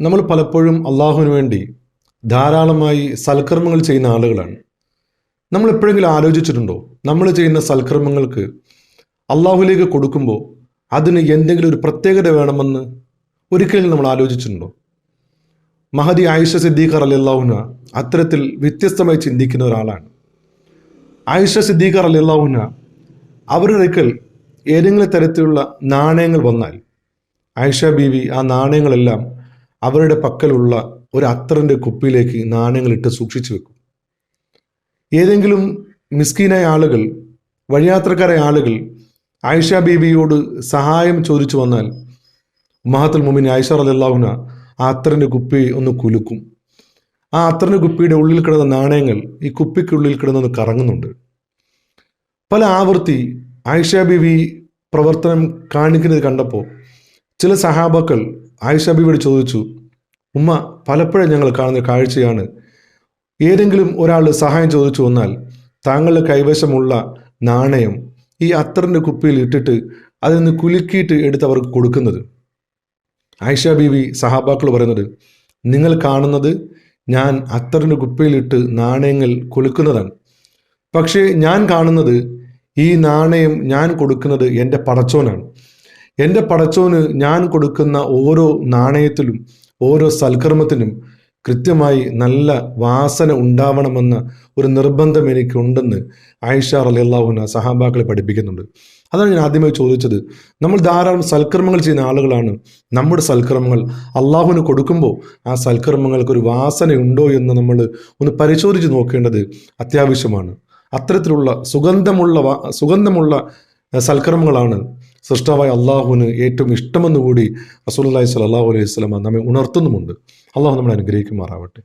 നമ്മൾ പലപ്പോഴും അള്ളാഹുവിന് വേണ്ടി ധാരാളമായി സൽക്കർമ്മങ്ങൾ ചെയ്യുന്ന ആളുകളാണ്. നമ്മൾ എപ്പോഴെങ്കിലും ആലോചിച്ചിട്ടുണ്ടോ? നമ്മൾ ചെയ്യുന്ന സൽക്കർമ്മങ്ങൾക്ക് അള്ളാഹുലേക്ക് കൊടുക്കുമ്പോൾ അതിന് എന്തെങ്കിലും ഒരു പ്രത്യേകത വേണമെന്ന് ഒരിക്കലും നമ്മൾ ആലോചിച്ചിട്ടുണ്ടോ? മഹദി ആയിഷ സിദ്ദീഖർ അലി അള്ളാഹുന അത്തരത്തിൽ വ്യത്യസ്തമായി ചിന്തിക്കുന്ന ഒരാളാണ്. ആയിഷ സിദ്ദീഖർ അലി അള്ളാഹുന അവരുടെ അടുക്കൽ ഏതെങ്കിലും തരത്തിലുള്ള നാണയങ്ങൾ വന്നാൽ ആയിഷ ബീവി ആ നാണയങ്ങളെല്ലാം അവരുടെ പക്കലുള്ള ഒരു അത്തറിന്റെ കുപ്പിയിലേക്ക് നാണയങ്ങൾ ഇട്ട് സൂക്ഷിച്ചു വെക്കും. ഏതെങ്കിലും മിസ്കീനായ ആളുകൾ വഴിയാത്രക്കാരായ ആളുകൾ ആയിഷ ബീവിയോട് സഹായം ചോദിച്ചു വന്നാൽ മഹത്തുൽ മുമിൻ ആയിഷ അലല്ലാഹുന ആ അത്തറിന്റെ കുപ്പി ഒന്ന് കുലുക്കും. ആ അത്തറിന്റെ കുപ്പിയുടെ ഉള്ളിൽ കിടന്ന നാണയങ്ങൾ ഈ കുപ്പിക്കുള്ളിൽ കിടന്നൊന്ന് കറങ്ങുന്നുണ്ട്. പല ആവർത്തി ആയിഷ ബീവി പ്രവർത്തനം കാണിക്കുന്നത് കണ്ടപ്പോൾ ചില സഹാബാക്കൾ ആയിഷ ബീവിയോട് ചോദിച്ചു ഉമ്മ പലപ്പോഴും ഞങ്ങൾ കാണുന്ന കാഴ്ചയാണ്. ഏതെങ്കിലും ഒരാൾ സഹായം ചോദിച്ചു വന്നാൽ താങ്കളുടെ കൈവശമുള്ള നാണയം ഈ അത്തറിന്റെ കുപ്പിയിൽ ഇട്ടിട്ട് അതിൽ നിന്ന് കുലുക്കിയിട്ട് എടുത്ത് അവർക്ക് കൊടുക്കുന്നത്. ആയിഷ ബീവി സഹാബാക്കൾ പറയുന്നത് നിങ്ങൾ കാണുന്നത് ഞാൻ അത്തറിന്റെ കുപ്പിയിലിട്ട് നാണയങ്ങൾ കൊലുക്കുന്നതാണ്. പക്ഷേ ഞാൻ കാണുന്നത് ഈ നാണയം ഞാൻ കൊടുക്കുന്നത് എന്റെ പടച്ചോനാണ്. എന്റെ പടച്ചോന് ഞാൻ കൊടുക്കുന്ന ഓരോ നാണയത്തിലും ഓരോ സൽക്കർമ്മത്തിനും കൃത്യമായി നല്ല വാസന ഉണ്ടാവണമെന്ന ഒരു നിർബന്ധം എനിക്കുണ്ടെന്ന് ആയിഷ അലിയല്ലാഹുന സഹാബാക്കളെ പഠിപ്പിക്കുന്നുണ്ട്. അതാണ് ഞാൻ ആദ്യമായി ചോദിച്ചത്. നമ്മൾ ധാരാളം സൽക്കർമ്മങ്ങൾ ചെയ്യുന്ന ആളുകളാണ്. നമ്മുടെ സൽക്കർമ്മങ്ങൾ അള്ളാഹുവിന് കൊടുക്കുമ്പോൾ ആ സൽക്കർമ്മങ്ങൾക്ക് ഒരു വാസനയുണ്ടോ എന്ന് നമ്മൾ ഒന്ന് പരിശോധിച്ച് നോക്കേണ്ടത് അത്യാവശ്യമാണ്. അത്തരത്തിലുള്ള സുഗന്ധമുള്ള സുഗന്ധമുള്ള സൽക്കർമ്മങ്ങളാണ് സൃഷ്ടാവായ അള്ളാഹുവിന് ഏറ്റവും ഇഷ്ടമെന്ന് കൂടി റസൂലുള്ളാഹി സ്വല്ലല്ലാഹു അലൈഹി വസല്ലമ നമ്മെ ഉണർത്തുന്നുമുണ്ട്. അള്ളാഹു നമ്മളെ അനുഗ്രഹിക്കുമാറാവട്ടെ.